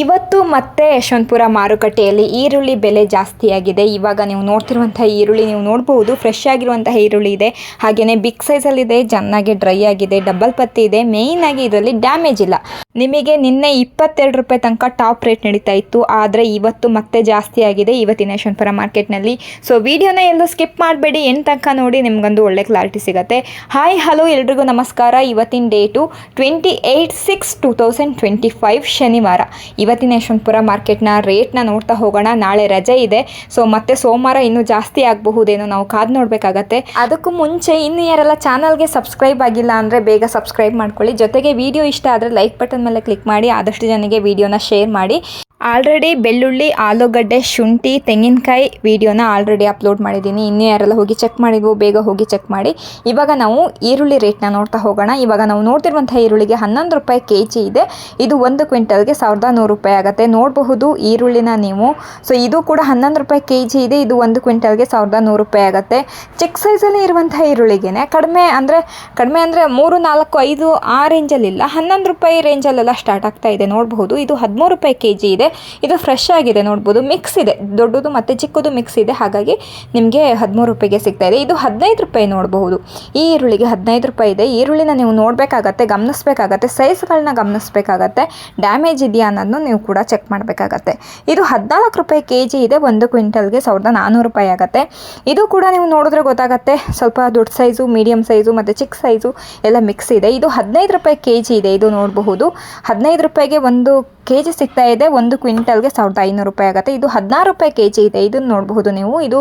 ಇವತ್ತು ಮತ್ತೆ ಯಶವಂತಪುರ ಮಾರುಕಟ್ಟೆಯಲ್ಲಿ ಈರುಳ್ಳಿ ಬೆಲೆ ಜಾಸ್ತಿಯಾಗಿದೆ. ಇವಾಗ ನೀವು ನೋಡ್ತಿರುವಂತಹ ಈರುಳ್ಳಿ ನೀವು ನೋಡಬಹುದು ಫ್ರೆಶ್ ಆಗಿರುವಂತಹ ಈರುಳ್ಳಿ ಇದೆ. ಹಾಗೆಯೇ ಬಿಗ್ ಸೈಜಲ್ಲಿದೆ ಚೆನ್ನಾಗಿ ಡ್ರೈ ಆಗಿದೆ ಡಬಲ್ ಪತ್ತಿ ಇದೆ. ಮೇಯ್ನ್ ಆಗಿ ಇದರಲ್ಲಿ ಡ್ಯಾಮೇಜ್ ಇಲ್ಲ. ನಿಮಗೆ ನಿನ್ನೆ ಇಪ್ಪತ್ತೆರಡು ರೂಪಾಯಿ ತನಕ ಟಾಪ್ ರೇಟ್ ನಡೀತಾ ಇತ್ತು. ಆದರೆ ಇವತ್ತು ಮತ್ತೆ ಜಾಸ್ತಿ ಆಗಿದೆ ಇವತ್ತಿನ ಯಶವಂತಪುರ ಮಾರ್ಕೆಟ್ನಲ್ಲಿ. ಸೊ ವಿಡಿಯೋನ ಎಲ್ಲೂ ಸ್ಕಿಪ್ ಮಾಡಬೇಡಿ. ಎಂಟು ತನಕ ನೋಡಿ ನಿಮಗೊಂದು ಒಳ್ಳೆ ಕ್ಲಾರಿಟಿ ಸಿಗುತ್ತೆ. ಹಾಯ್ ಹಲೋ ಎಲ್ರಿಗೂ ನಮಸ್ಕಾರ. ಇವತ್ತಿನ date twenty eight six two ಶನಿವಾರ. ಇವತ್ತಿನ ಯಶವಂತಪುರ ಮಾರ್ಕೆಟ್ನ ರೇಟ್ನ ನೋಡ್ತಾ ಹೋಗೋಣ. ನಾಳೆ ರಜೆ ಇದೆ. ಸೊ ಮತ್ತೆ ಸೋಮವಾರ ಇನ್ನೂ ಜಾಸ್ತಿ ಆಗಬಹುದೇನೋ ನಾವು ಕಾದು ನೋಡಬೇಕಾಗತ್ತೆ. ಅದಕ್ಕೂ ಮುಂಚೆ ಇನ್ನು ಯಾರೆಲ್ಲ ಚಾನಲ್ಗೆ ಸಬ್ಸ್ಕ್ರೈಬ್ ಆಗಿಲ್ಲ ಅಂದರೆ ಬೇಗ ಸಬ್ಸ್ಕ್ರೈಬ್ ಮಾಡ್ಕೊಳ್ಳಿ. ಜೊತೆಗೆ ವಿಡಿಯೋ ಇಷ್ಟ ಆದರೆ ಲೈಕ್ ಬಟನ್ ಮೇಲೆ ಕ್ಲಿಕ್ ಮಾಡಿ. ಆದಷ್ಟು ಜನಕ್ಕೆ ವಿಡಿಯೋನ ಶೇರ್ ಮಾಡಿ. ಆಲ್ರೆಡಿ ಬೆಳ್ಳುಳ್ಳಿ, ಆಲೂಗಡ್ಡೆ, ಶುಂಠಿ, ತೆಂಗಿನಕಾಯಿ ವಿಡಿಯೋನ ಆಲ್ರೆಡಿ ಅಪ್ಲೋಡ್ ಮಾಡಿದ್ದೀನಿ. ಇನ್ನೂ ಯಾರೆಲ್ಲ ಹೋಗಿ ಚೆಕ್ ಮಾಡಿದ್ವು, ಬೇಗ ಹೋಗಿ ಚೆಕ್ ಮಾಡಿ. ಇವಾಗ ನಾವು ಈರುಳ್ಳಿ ರೇಟ್ನ ನೋಡ್ತಾ ಹೋಗೋಣ. ಇವಾಗ ನಾವು ನೋಡ್ತಿರುವಂಥ ಈರುಳ್ಳಿಗೆ ಹನ್ನೊಂದು ರೂಪಾಯಿ ಕೆ ಜಿ ಇದೆ. ಇದು ಒಂದು ಕ್ವಿಂಟಲ್ಗೆ ಸಾವಿರದ ನೂರು ರೂಪಾಯಿ ಆಗುತ್ತೆ. ನೋಡಬಹುದು ಈರುಳ್ಳಿನ ನೀವು. ಸೊ ಇದು ಕೂಡ ಹನ್ನೊಂದು ರೂಪಾಯಿ ಕೆ ಜಿ ಇದೆ. ಇದು ಒಂದು ಕ್ವಿಂಟಲ್ಗೆ ಸಾವಿರದ ನೂರು ರೂಪಾಯಿ ಆಗುತ್ತೆ. ಚಿಕ್ಕ ಸೈಜಲ್ಲಿ ಇರುವಂಥ ಈರುಳ್ಳಿಗೆ ಕಡಿಮೆ ಅಂದರೆ ಕಡಿಮೆ ಅಂದರೆ ಮೂರು, ನಾಲ್ಕು, ಐದು ಆ ರೇಂಜಲ್ಲಿಲ್ಲ ಹನ್ನೊಂದು ರೂಪಾಯಿ ರೇಂಜಲ್ಲೆಲ್ಲ ಸ್ಟಾರ್ಟ್ ಆಗ್ತಾ ಇದೆ. ನೋಡಬಹುದು. ಇದು ಹದಿಮೂರು ರೂಪಾಯಿ ಕೆ ಜಿ ಇದೆ. ಇದು ಫ್ರೆಶ್ ಆಗಿದೆ, ನೋಡ್ಬೋದು. ಮಿಕ್ಸ್ ಇದೆ. ದೊಡ್ಡದು ಮತ್ತು ಚಿಕ್ಕದು ಮಿಕ್ಸ್ ಇದೆ. ಹಾಗಾಗಿ ನಿಮಗೆ ಹದಿಮೂರು ರೂಪಾಯಿಗೆ ಸಿಗ್ತಾ ಇದೆ. ಇದು ಹದಿನೈದು ರೂಪಾಯಿ ನೋಡಬಹುದು. ಈ ಈರುಳ್ಳಿಗೆ ಹದಿನೈದು ರೂಪಾಯಿ ಇದೆ. ಈರುಳ್ಳಿನ ನೀವು ನೋಡಬೇಕಾಗತ್ತೆ, ಗಮನಿಸಬೇಕಾಗತ್ತೆ ಸೈಜ್ಗಳನ್ನ ಗಮನಿಸಬೇಕಾಗತ್ತೆ. ಡ್ಯಾಮೇಜ್ ಇದೆಯಾ ಅನ್ನೋದನ್ನು ನೀವು ಕೂಡ ಚೆಕ್ ಮಾಡಬೇಕಾಗತ್ತೆ. ಇದು ಹದಿನಾಲ್ಕು ರೂಪಾಯಿ ಕೆ ಜಿ ಇದೆ. ಒಂದು ಕ್ವಿಂಟಲ್ಗೆ ಸಾವಿರದ ನಾನ್ನೂರು ರೂಪಾಯಿ ಆಗುತ್ತೆ. ಇದು ಕೂಡ ನೀವು ನೋಡಿದ್ರೆ ಗೊತ್ತಾಗತ್ತೆ. ಸ್ವಲ್ಪ ದೊಡ್ಡ ಸೈಜು ಮೀಡಿಯಮ್ ಸೈಜು ಮತ್ತು ಚಿಕ್ಕ ಸೈಜು ಎಲ್ಲ ಮಿಕ್ಸ್ ಇದೆ. ಇದು ಹದಿನೈದು ರೂಪಾಯಿ ಕೆ ಜಿ ಇದೆ. ಇದು ನೋಡಬಹುದು. ಹದಿನೈದು ರೂಪಾಯಿಗೆ ಒಂದು ಕೆ ಜಿ ಸಿಗ್ತಾ ಇದೆ. ಒಂದು ಕ್ವಿಂಟಲ್ಗೆ ಸಾವಿರದ ಐನೂರು ರೂಪಾಯಿ ಆಗುತ್ತೆ. ಇದು ಹದಿನಾರು ರೂಪಾಯಿ ಕೆ ಜಿ ಇದೆ. ಇದನ್ನು ನೋಡಬಹುದು ನೀವು. ಇದು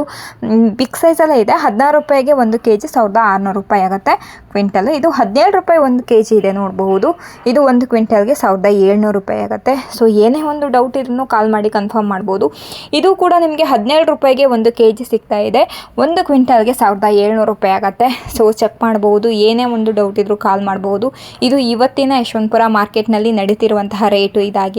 ಬಿಗ್ ಸೈಜಲ್ಲೇ ಇದೆ. ಹದಿನಾರು ರೂಪಾಯಿಗೆ ಒಂದು ಕೆ ಜಿ ಸಾವಿರದ ಆರುನೂರು ರೂಪಾಯಿ ಆಗುತ್ತೆ ಕ್ವಿಂಟಲ್. ಇದು ಹದಿನೇಳು ರೂಪಾಯಿ ಒಂದು ಕೆ ಜಿ ಇದೆ ನೋಡಬಹುದು. ಇದು ಒಂದು ಕ್ವಿಂಟಲ್ಗೆ ಸಾವಿರದ ಏಳ್ನೂರು ರೂಪಾಯಿ ಆಗುತ್ತೆ. ಸೊ, ಏನೇ ಒಂದು ಡೌಟ್ ಇದ್ರೂ ಕಾಲ್ ಮಾಡಿ ಕನ್ಫರ್ಮ್ ಮಾಡ್ಬೋದು. ಇದು ಕೂಡ ನಿಮಗೆ ಹದಿನೇಳು ರೂಪಾಯಿಗೆ ಒಂದು ಕೆ ಜಿ ಸಿಗ್ತಾ ಇದೆ. ಒಂದು ಕ್ವಿಂಟಲ್ಗೆ ಸಾವಿರದ ಏಳ್ನೂರು ರೂಪಾಯಿ ಆಗುತ್ತೆ. ಸೊ ಚೆಕ್ ಮಾಡ್ಬೋದು. ಏನೇ ಒಂದು ಡೌಟ್ ಇದ್ರೂ ಕಾಲ್ ಮಾಡ್ಬೋದು. ಇದು ಇವತ್ತಿನ ಯಶವಂತಪುರ ಮಾರ್ಕೆಟ್ನಲ್ಲಿ ನಡೀತಿರುವಂತಹ ರೇಟು ಇದಾಗಿದೆ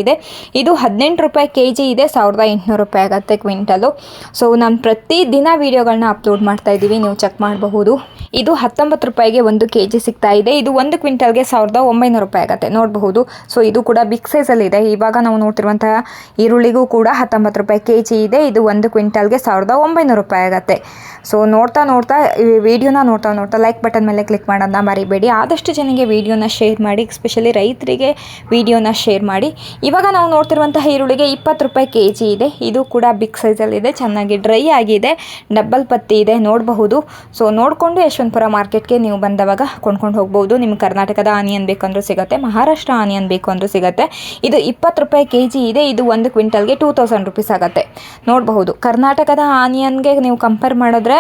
ಇದು ಹದಿನೆಂಟು ರೂಪಾಯಿ ಕೆ ಜಿ ಇದೆ, ಸಾವಿರದ ಎಂಟುನೂರು ರೂಪಾಯಿ ಆಗುತ್ತೆ ಕ್ವಿಂಟಲು. ಸೊ ನಾನು ಪ್ರತಿ ದಿನ ವೀಡಿಯೋಗಳನ್ನ ಅಪ್ಲೋಡ್ ಮಾಡ್ತಾ ಇದ್ದೀವಿ, ನೀವು ಚೆಕ್ ಮಾಡಬಹುದು. ಇದು ಹತ್ತೊಂಬತ್ತು ರೂಪಾಯಿಗೆ ಒಂದು ಕೆ ಜಿ ಸಿಗ್ತಾ ಇದೆ. ಇದು ಒಂದು ಕ್ವಿಂಟಲ್ಗೆ ಸಾವಿರದ ಒಂಬೈನೂರು ರೂಪಾಯಿ ಆಗುತ್ತೆ, ನೋಡಬಹುದು. ಸೊ ಇದು ಕೂಡ ಬಿಗ್ ಸೈಜಲ್ಲಿ ಇದೆ. ಇವಾಗ ನಾವು ನೋಡ್ತಿರುವಂತಹ ಈರುಳ್ಳಿಗೂ ಕೂಡ ಹತ್ತೊಂಬತ್ತು ರೂಪಾಯಿ ಕೆ ಜಿ ಇದೆ. ಇದು ಒಂದು ಕ್ವಿಂಟಲ್ಗೆ ಸಾವಿರದ ಒಂಬೈನೂರು ರೂಪಾಯಿ ಆಗುತ್ತೆ. ಸೊ ನೋಡ್ತಾ ನೋಡ್ತಾ ವಿಡಿಯೋನ ನೋಡ್ತಾ ನೋಡ್ತಾ ಲೈಕ್ ಬಟನ್ ಮೇಲೆ ಕ್ಲಿಕ್ ಮಾಡೋದನ್ನ ಮರಿಬೇಡಿ. ಆದಷ್ಟು ಜನಕ್ಕೆ ವಿಡಿಯೋನ ಶೇರ್ ಮಾಡಿ ಎಸ್ಪೆಷಲಿ ರೈತರಿಗೆ ವಿಡಿಯೋನ ಶೇರ್ ಮಾಡಿ. ಇವಾಗ ನಾವು ನೋಡ್ತಿರುವಂತಹ ಈರುಳ್ಳಿಗೆ ಇಪ್ಪತ್ತು ರೂಪಾಯಿ ಕೆ ಜಿ ಇದೆ. ಇದು ಕೂಡ ಬಿಗ್ ಸೈಜಲ್ಲಿದೆ ಚೆನ್ನಾಗಿ ಡ್ರೈ ಆಗಿದೆ. ಡಬ್ಬಲ್ ಪತ್ತಿ ಇದೆ. ನೋಡಬಹುದು. ಸೊ ನೋಡಿಕೊಂಡು ಯಶವಂತಪುರ ಮಾರ್ಕೆಟ್ಗೆ ನೀವು ಬಂದವಾಗ ಕೊಂಡ್ಕೊಂಡು ಹೋಗ್ಬೋದು ನಿಮ್ಗೆ ಕರ್ನಾಟಕದ ಆನಿಯನ್ ಬೇಕಂದ್ರೂ ಸಿಗುತ್ತೆ. ಮಹಾರಾಷ್ಟ್ರ ಆನಿಯನ್ ಬೇಕು ಅಂದರೂ ಸಿಗುತ್ತೆ. ಇದು ಇಪ್ಪತ್ತು ರೂಪಾಯಿ ಕೆ ಜಿ ಇದೆ. ಇದು ಒಂದು ಕ್ವಿಂಟಲ್ಗೆ ಟೂ ತೌಸಂಡ್ ರುಪೀಸ್ ಆಗುತ್ತೆ. ನೋಡಬಹುದು. ಕರ್ನಾಟಕದ ಆನಿಯನ್ಗೆ ನೀವು ಕಂಪೇರ್ ಮಾಡಿದ್ರೆ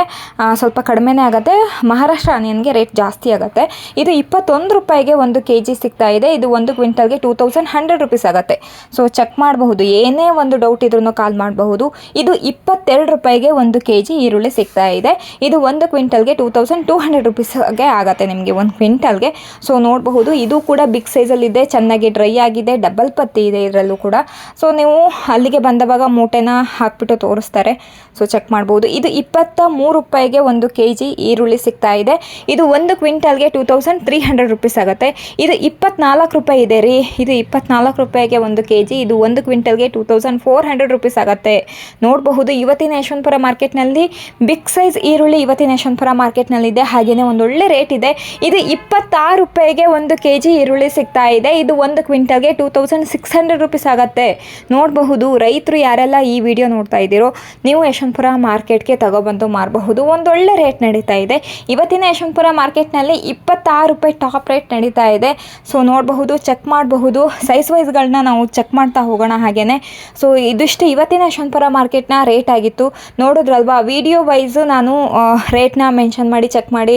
ಸ್ವಲ್ಪ ಕಡಿಮೆನೇ ಆಗುತ್ತೆ. ಮಹಾರಾಷ್ಟ್ರ ಆನಿಯನ್ಗೆ ರೇಟ್ ಜಾಸ್ತಿ ಆಗುತ್ತೆ. ಇದು ಇಪ್ಪತ್ತೊಂದು ರೂಪಾಯಿಗೆ ಒಂದು ಕೆ ಜಿ ಸಿಗ್ತಾ ಇದೆ. ಇದು ಒಂದು ಕ್ವಿಂಟಲ್ಗೆ ಟೂ ತೌಸಂಡ್ ಹಂಡ್ರೆಡ್ ರುಪೀಸ್ ಆಗುತ್ತೆ. ಸೊ ಚೆಕ್ ಮಾಡಬಹುದು. ಏನೇ ಒಂದು ಡೌಟ್ ಇದ್ರೂ ಕಾಲ್ ಮಾಡಬಹುದು. ಇದು ಇಪ್ಪತ್ತೆರಡು ರೂಪಾಯಿಗೆ ಒಂದು ಕೆ ಜಿ ಈರುಳ್ಳಿ ಸಿಗ್ತಾ ಇದೆ. ಇದು ಒಂದು ಕ್ವಿಂಟಲ್ಗೆ ಟೂ ತೌಸಂಡ್ ಟೂ ಹಂಡ್ರೆಡ್ ರುಪೀಸ್ಗೆ ಆಗುತ್ತೆ ನಿಮಗೆ ಒಂದು ಕ್ವಿಂಟಲ್ಗೆ. ಸೊ ನೋಡಬಹುದು. ಇದು ಕೂಡ ಬಿಗ್ ಸೈಜಲ್ಲಿದೆ ಚೆನ್ನಾಗಿ ಡ್ರೈ ಆಗಿದೆ. ಡಬಲ್ ಪತ್ತಿ ಇದೆ ಇದರಲ್ಲೂ ಕೂಡ. ಸೊ ನೀವು ಅಲ್ಲಿಗೆ ಬಂದವಾಗ ಮೂಟೆನ ಹಾಕ್ಬಿಟ್ಟು ತೋರಿಸ್ತಾರೆ. ಸೊ ಚೆಕ್ ಮಾಡ್ಬೋದು ಇದು ಇಪ್ಪತ್ತ ಮೂರು ರೂಪಾಯಿಗೆ ಒಂದು ಕೆ ಜಿ ಈರುಳ್ಳಿ ಸಿಗ್ತಾ ಇದೆ. ಇದು ಒಂದು ಕ್ವಿಂಟಲ್ಗೆ two thousand three hundred rupees ಆಗುತ್ತೆ. ಇದು ಇಪ್ಪತ್ನಾಲ್ಕು ರೂಪಾಯಿ ಇದೆ ರೀ. ಇದು ಇಪ್ಪತ್ನಾಲ್ಕು ರೂಪಾಯಿಗೆ ಒಂದು ಕೆ ಜಿ ಇದು ಒಂದು ಕ್ವಿಂಟಲ್ಗೆ two thousand four hundred rupees ಆಗುತ್ತೆ. ನೋಡಬಹುದು, ಇವತ್ತಿನ ಯಶವಂತಪುರ ಮಾರ್ಕೆಟ್ನಲ್ಲಿ ಬಿಗ್ ಸೈಜ್ ಈರುಳ್ಳಿ ಇವತ್ತಿನ ಯಶವಂತಪುರ ಮಾರ್ಕೆಟ್ನಲ್ಲಿದೆ. ಹಾಗೆಯೇ ಒಳ್ಳೆ ರೇಟ್ ಇದೆ. ಇದು ಇಪ್ಪತ್ತಾರು ರೂಪಾಯಿಗೆ ಒಂದು ಕೆ ಜಿ ಈರುಳ್ಳಿ ಸಿಗ್ತಾ ಇದೆ. ಇದು ಒಂದು ಕ್ವಿಂಟಲ್ಗೆ two thousand six hundred rupees ಆಗುತ್ತೆ. ನೋಡಬಹುದು, ರೈತರು ಯಾರೆಲ್ಲ ಈ ವಿಡಿಯೋ ನೋಡ್ತಾ ಇದ್ದೀರೋ, ನೀವು ಯಶವಂತಪುರ ಮಾರ್ಕೆಟ್ಗೆ ತಗೊಬಂದು ಮಾರಬಹುದು. ಒಂದೊಳ್ಳೆ ರೇಟ್ ನಡೀತಾ ಇದೆ. ಇವತ್ತಿನ ಯಶವಂತಪುರ ಮಾರ್ಕೆಟ್ನಲ್ಲಿ ಇಪ್ಪತ್ತಾರು ರೂಪಾಯಿ ಟಾಪ್ ರೇಟ್ ನಡೀತಾ ಇದೆ. ಸೊ ನೋಡಬಹುದು ಚೆಕ್ ಮಾಡಬಹುದು. ಸೈಜ್ ವೈಸ್ಗಳನ್ನ ನಾವು ಚೆಕ್ ಮಾಡ್ತಾ ಹೋಗೋಣ ಹಾಗೇನೆ. ಸೊ ಇದಿಷ್ಟು ಇವತ್ತಿನ ಯಶವಂತಪುರ ಮಾರ್ಕೆಟ್ನ ರೇಟ್ ಆಗಿತ್ತು. ನೋಡಿದ್ರಲ್ವಾ? ವಿಡಿಯೋ ವೈಸು ನಾನು ರೇಟ್ನ ಮೆನ್ಷನ್ ಮಾಡಿ ಚೆಕ್ ಮಾಡಿ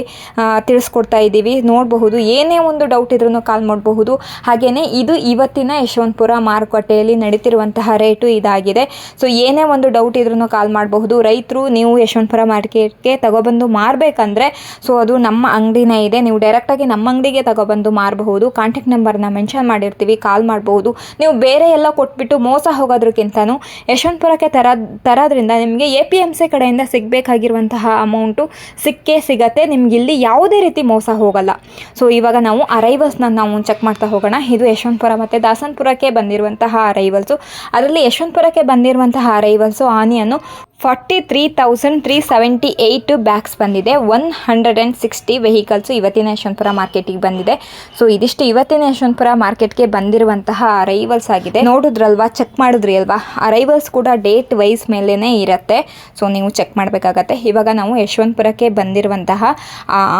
ತಿಳಿಸ್ಕೊಡ್ತಾ ಇದ್ದೀವಿ. ನೋಡಬಹುದು. ಏನೇ ಒಂದು ಡೌಟ್ ಇದ್ರೂ ಕಾಲ್ ಮಾಡಬಹುದು. ಹಾಗೆಯೇ ಇದು ಇವತ್ತಿನ ಯಶವಂತಪುರ ಮಾರುಕಟ್ಟೆಯಲ್ಲಿ ನಡೀತಿರುವಂತಹ ರೇಟು ಇದಾಗಿದೆ. ಸೊ ಏನೇ ಒಂದು ಡೌಟ್ ಇದ್ರೂ ಕಾಲ್ ಮಾಡಬಹುದು. ರೈತರು ನೀವು ಯಶವಂತಪುರ ಮಾರ್ಕೆಟ್ಗೆ ತಗೊಬಂದು ಮಾರಬೇಕಂದ್ರೆ ಸೊ ಅದು ನಮ್ಮ ಅಂಗಡಿನೇ ಇದೆ. ನೀವು ಡೈರೆಕ್ಟಾಗಿ ನಮ್ಮ ಅಂಗಡಿಗೆ ತಗೊಬಂದು ಮಾರಬಹುದು. ಕಾಂಟ್ಯಾಕ್ಟ್ ನಂಬರ್ನ ಮೆನ್ಷನ್ ಮಾಡಿರ್ತೀವಿ. ಕಾಲ್ ಮಾಡಬಹುದು. ನೀವು ಬೇರೆ ಎಲ್ಲ ಕೊಟ್ಬಿಟ್ಟು ಮೋಸ ಹೋಗೋದ್ರಕ್ಕಿಂತನೂ ಯಶವಂತಪುರಕ್ಕೆ ತರ, ತರೋದ್ರಿಂದ ನಿಮಗೆ ಎ ಪಿ ಎಂ ಸಿ ಕಡೆಯಿಂದ ಸಿಗಬೇಕಾಗಿರುವಂತಹ ಅಮೌಂಟು ಸಿಕ್ಕೇ ಸಿಗತ್ತೆ. ನಿಮ್ಗೆ ಇಲ್ಲಿ ಯಾವುದೇ ರೀತಿ ಮೋಸ ಹೋಗಲ್ಲ. ಸೊ ಇವಾಗ ನಾವು ಅರೈವಲ್ಸ್ನ ನಾವು ಚೆಕ್ ಮಾಡ್ತಾ ಹೋಗೋಣ. ಇದು ಯಶವಂತಪುರ ಮತ್ತು ದಾಸನಪುರಕ್ಕೆ ಬಂದಿರುವಂತಹ ಅರೈವಲ್ಸು ಅದರಲ್ಲಿ ಯಶವಂತಪುರಕ್ಕೆ ಬಂದಿರುವಂತಹ arrivals onion forty three thousand three seventy eight bags ಬಂದಿದೆ. One hundred and sixty vehicles ಇವತ್ತಿನ ಯಶವಂತಪುರ ಮಾರ್ಕೆಟಿಗೆ ಬಂದಿದೆ. ಸೊ ಇದಿಷ್ಟು ಇವತ್ತಿನ ಯಶವಂತಪುರ ಮಾರ್ಕೆಟ್ಗೆ ಬಂದಿರುವಂತಹ ಅರೈವಲ್ಸ್ ಆಗಿದೆ. ನೋಡಿದ್ರಲ್ವಾ? ಚೆಕ್ ಮಾಡಿದ್ರಿ ಅಲ್ವಾ? ಅರೈವಲ್ಸ್ ಕೂಡ ಡೇಟ್ ವೈಸ್ ಮೇಲೇ ಇರುತ್ತೆ. ಸೊ ನೀವು ಚೆಕ್ ಮಾಡಬೇಕಾಗತ್ತೆ. ಇವಾಗ ನಾವು ಯಶವಂತಪುರಕ್ಕೆ ಬಂದಿರುವಂತಹ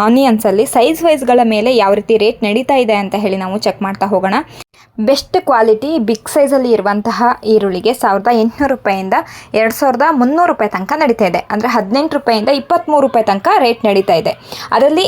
ಆನಿಯನ್ಸಲ್ಲಿ ಸೈಜ್ ವೈಸ್ಗಳ ಮೇಲೆ ಯಾವ ರೀತಿ ರೇಟ್ ನಡೀತಾ ಇದೆ ಅಂತ ಹೇಳಿ ನಾವು ಚೆಕ್ ಮಾಡ್ತಾ ಹೋಗೋಣ. ಬೆಸ್ಟ್ ಕ್ವಾಲಿಟಿ, ಬಿಗ್ ಸೈಜಲ್ಲಿ ಇರುವಂತಹ ಈರುಳ್ಳಿಗೆ ಸಾವಿರದ ಎಂಟುನೂರು ರೂಪಾಯಿಂದ ಎರಡು ಸಾವಿರದ ಮುನ್ನೂರು ರೂಪಾಯಿ ತನಕ ನಡೀತಾ ಇದೆ. ಅಂದರೆ ಹದಿನೆಂಟು ರೂಪಾಯಿಂದ ಇಪ್ಪತ್ತ್ಮೂರು ರೂಪಾಯಿ ತನಕ ರೇಟ್ ನಡೀತಾ ಇದೆ. ಅದರಲ್ಲಿ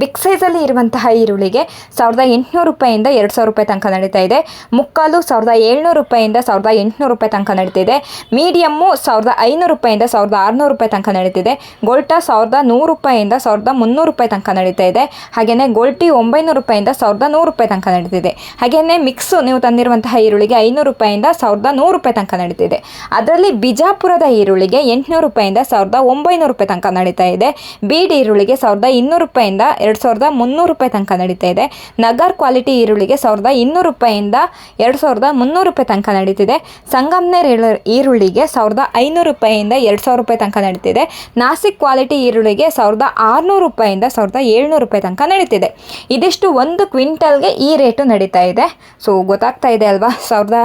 ಬಿಗ್ ಸೈಜಲ್ಲಿ ಇರುವಂತಹ ಈರುಳ್ಳಿಗೆ ಸಾವಿರದ ಎಂಟುನೂರು ರೂಪಾಯಿಂದ ಎರಡು ಸಾವಿರ ರೂಪಾಯಿ ತನಕ ನಡೀತಾ ಇದೆ. ಮುಕ್ಕಾಲು ಸಾವಿರದ ಏಳ್ನೂರು ರೂಪಾಯಿಂದ ಸಾವಿರದ ಎಂಟುನೂರು ರೂಪಾಯಿ ತನಕ ನಡೀತಿದೆ ಮೀಡಿಯಮ್ಮು ಸಾವಿರದ ಐನೂರು ರೂಪಾಯಿಂದ ಸಾವಿರದ ಆರುನೂರು ರೂಪಾಯಿ ತನಕ ನಡೀತಿದೆ ಗೋಲ್ಟಾ ಸಾವಿರದ ನೂರು ರೂಪಾಯಿಂದ ಸಾವಿರದ ಮುನ್ನೂರು ರೂಪಾಯಿ ತನಕ ನಡೀತಾ ಇದೆ. ಹಾಗೆಯೇ ಗೋಲ್ಟಿ ಒಂಬೈನೂರು ರೂಪಾಯಿಂದ ಸಾವಿರದ ನೂರು ರೂಪಾಯಿ ತನಕ ನಡೀತಿದೆ ಹಾಗೆಯೇ ಮಿಕ್ಸು ನೀವು ತಂದಿರುವಂತಹ ಈರುಳ್ಳಿಗೆ ಐನೂರು ರೂಪಾಯಿಂದ ಸಾವಿರದ ನೂರು ರೂಪಾಯಿ ತನಕ ನಡೀತಿದೆ. ಅದರಲ್ಲಿ ಬಿಜಾಪುರದ ಈರುಳ್ಳಿಗೆ ಎಂಟುನೂರು ರೂಪಾಯಿಂದ ಸಾವಿರದ ಒಂಬೈನೂರು ರೂಪಾಯಿ ತನಕ ನಡೀತಾ ಇದೆ. ಬೀಡ್ ಈರುಳ್ಳಿಗೆ ಸಾವಿರದ ಇನ್ನೂರು ರೂಪಾಯಿಂದ ಎರಡು ಸಾವಿರದ ಮುನ್ನೂರು ರೂಪಾಯಿ ತನಕ ನಡೀತಾ ಇದೆ. ನಗರ್ ಕ್ವಾಲಿಟಿ ಈರುಳ್ಳಿಗೆ ಸಾವಿರದ ಇನ್ನೂರು ರೂಪಾಯಿಂದ ಎರಡು ಸಾವಿರದ ಮುನ್ನೂರು ರೂಪಾಯಿ ತನಕ ನಡೀತಿದೆ. ಸಂಗಮ್ನೇರ್ ಈರು- ಈರುಳ್ಳಿಗೆ ಸಾವಿರದ ಐನೂರು ರೂಪಾಯಿಂದ ಎರಡು ಸಾವಿರ ರೂಪಾಯಿ ತನಕ ನಡೀತಿದೆ. ನಾಸಿಕ್ ಕ್ವಾಲಿಟಿ ಈರುಳ್ಳಿಗೆ ಸಾವಿರದ ಆರುನೂರು ರೂಪಾಯಿಂದ ಸಾವಿರದ ಏಳ್ನೂರು ರೂಪಾಯಿ ತನಕ ನಡೀತಿದೆ. ಇದಿಷ್ಟು ಒಂದು ಕ್ವಿಂಟಲ್ಗೆ ಈ ರೇಟು ನಡೀತಾ ಇದೆ. ಸೊ ಗೊತ್ತಾಗ್ತಾ ಇದೆ ಅಲ್ವಾ? ಸಾವಿರದ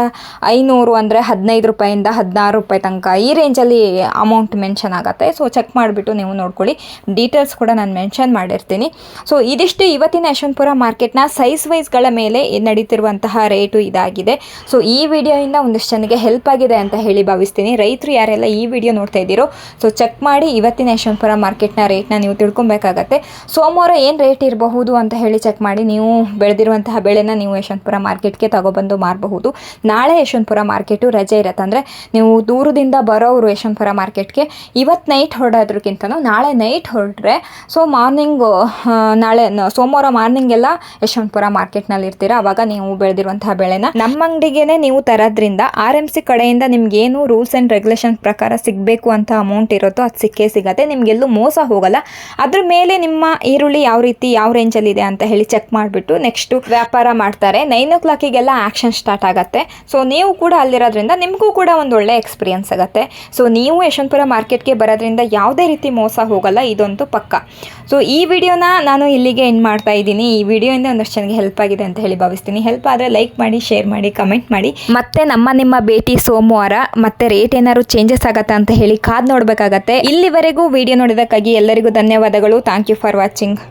ಐನೂರು ಅಂದರೆ ಹದಿನೈದು ರೂಪಾಯಿಂದ ಹದಿನಾರು ರೂಪಾಯಿ ತನಕ ಈ ರೇಂಜಲ್ಲಿ ಅಮೌಂಟ್ ಮೆನ್ಷನ್ ಆಗುತ್ತೆ. ಸೊ ಚೆಕ್ ಮಾಡಿಬಿಟ್ಟು ನೀವು ನೋಡ್ಕೊಳ್ಳಿ. ಡೀಟೇಲ್ಸ್ ಕೂಡ ನಾನು ಮೆನ್ಷನ್ ಮಾಡಿರ್ತೀನಿ. ಸೊ ಇದಿಷ್ಟು ಇವತ್ತಿನ ಯಶವಂತಪುರ ಮಾರ್ಕೆಟ್ನ ಸೈಜ್ ವೈಸ್ಗಳ ಮೇಲೆ ನಡೀತಿರುವಂತಹ ರೇಟು ಇದಾಗಿದೆ. ಸೊ ಈ ವಿಡಿಯೋಯಿಂದ ಒಂದಿಷ್ಟು ಜನಕ್ಕೆ ಹೆಲ್ಪ್ ಆಗಿದೆ ಅಂತ ಹೇಳಿ ಭಾವಿಸ್ತೀನಿ. ರೈತರು ಯಾರೆಲ್ಲ ಈ ವಿಡಿಯೋ ನೋಡ್ತಾ ಇದ್ದೀರೋ ಸೊ ಚೆಕ್ ಮಾಡಿ ಇವತ್ತಿನ ಯಶವಂತಪುರ ಮಾರ್ಕೆಟ್ನ ರೇಟ್ನ ನೀವು ತಿಳ್ಕೊಬೇಕಾಗತ್ತೆ. ಸೋಮವಾರ ಏನು ರೇಟ್ ಇರಬಹುದು ಅಂತ ಹೇಳಿ ಚೆಕ್ ಮಾಡಿ. ನೀವು ಬೆಳೆದಿರುವಂತಹ ಬೆಳೆನ ನೀವು ಯಶವಂತಪುರ ಮಾರ್ಕೆಟ್ಗೆ ತಗೊಬಂದು ಮಾರಬಹುದು. ನಾಳೆ ಯಶವಂತಪುರ ಮಾರ್ಕೆಟು ರಜೆ ಇರುತ್ತೆ. ಅಂದರೆ ನೀವು ದೂರದಿಂದ ಬರೋರು ಯಶವಂತಪುರ ಮಾರ್ಕೆಟ್ಗೆ ಇವತ್ತು ನೈಟ್ ಹೊರಡೋದ್ರಕ್ಕಿಂತನೂ ನಾಳೆ ನೈಟ್ ಹೊರಟ್ರೆ ಸೊ ಮಾರ್ನಿಂಗು ನಾಳೆ ಸೋಮವಾರ ಮಾರ್ನಿಂಗ್ ಎಲ್ಲ ಯಶವಂತಪುರ ಮಾರ್ಕೆಟ್ನಲ್ಲಿ ಇರ್ತೀರ? ಅವಾಗ ನೀವು ಬೆಳೆದಿರುವಂತಹ ಬೆಳೆನ. ನಮ್ಮ ಅಂಗಡಿಗೆನೆ ನೀವು ತರೋದ್ರಿಂದ ಆರ್ ಎಂ ಸಿ ಕಡೆಯಿಂದ ನಿಮ್ಗೇನು ರೂಲ್ಸ್ ಆ್ಯಂಡ್ ರೆಗ್ಯುಲೇಷನ್ ಪ್ರಕಾರ ಸಿಗಬೇಕು ಅಂತ ಅಮೌಂಟ್ ಇರುತ್ತೋ ಅದು ಸಿಕ್ಕೇ ಸಿಗತ್ತೆ. ನಿಮಗೆಲ್ಲೂ ಮೋಸ ಹೋಗಲ್ಲ. ಅದ್ರ ಮೇಲೆ ನಿಮ್ಮ ಈರುಳ್ಳಿ ಯಾವ ರೀತಿ, ಯಾವ ರೇಂಜಲ್ಲಿ ಇದೆ ಅಂತ ಹೇಳಿ ಚೆಕ್ ಮಾಡಿಬಿಟ್ಟು ನೆಕ್ಸ್ಟು ವ್ಯಾಪಾರ ಮಾಡ್ತಾರೆ. ನೈನ್ ಓ ಕ್ಲಾಕಿಗೆಲ್ಲ ಆ್ಯಕ್ಷನ್ ಸ್ಟಾರ್ಟ್ ಆಗುತ್ತೆ. ಸೊ ನೀವು ಕೂಡ ಅಲ್ಲಿರೋದ್ರಿಂದ ನಿಮಗೂ ಕೂಡ ಒಂದು ಒಳ್ಳೆ ಎಕ್ಸ್ಪೀರಿಯನ್ಸ್ ಆಗುತ್ತೆ. ಸೊ ನೀವು ಯಶವಂತಪುರ ಮಾರ್ಕೆಟ್ಗೆ ಬರೋದ್ರಿಂದ ಯಾವುದೇ ರೀತಿ ಮೋಸ ಹೋಗಲ್ಲ ಇದಂತೂ ಪಕ್ಕ. ಸೊ ಈ ವಿಡಿಯೋನ ನಾನು ಇಲ್ಲಿಗೆ ಎಂಡ್ ಮಾಡ್ತಾ ಇದ್ದೀನಿ. ಈ ವಿಡಿಯೋಯಿಂದ ಒಂದಷ್ಟು ಜನಕ್ಕೆ ಹೆಲ್ಪ್ ಆಗಿದೆ ಅಂತ ಹೇಳಿ ಭಾವಿಸ್ತೀನಿ. ಹೆಲ್ಪ್ ಆದರೆ ಲೈಕ್ ಮಾಡಿ ಶೇರ್ ಮಾಡಿ ಕಮೆಂಟ್ ಮಾಡಿ. ಮತ್ತೆ ನಮ್ಮ ನಿಮ್ಮ ಭೇಟಿ ಸೋಮವಾರ. ಮತ್ತೆ ರೇಟ್ ಏನಾದ್ರು ಚೇಂಜಸ್ ಆಗತ್ತಾ ಅಂತ ಹೇಳಿ ಕಾದ್ ನೋಡಬೇಕಾಗತ್ತೆ. ಇಲ್ಲಿವರೆಗೂ ವಿಡಿಯೋ ನೋಡಿದಕ್ಕಾಗಿ ಎಲ್ಲರಿಗೂ ಧನ್ಯವಾದಗಳು. Thank you for watching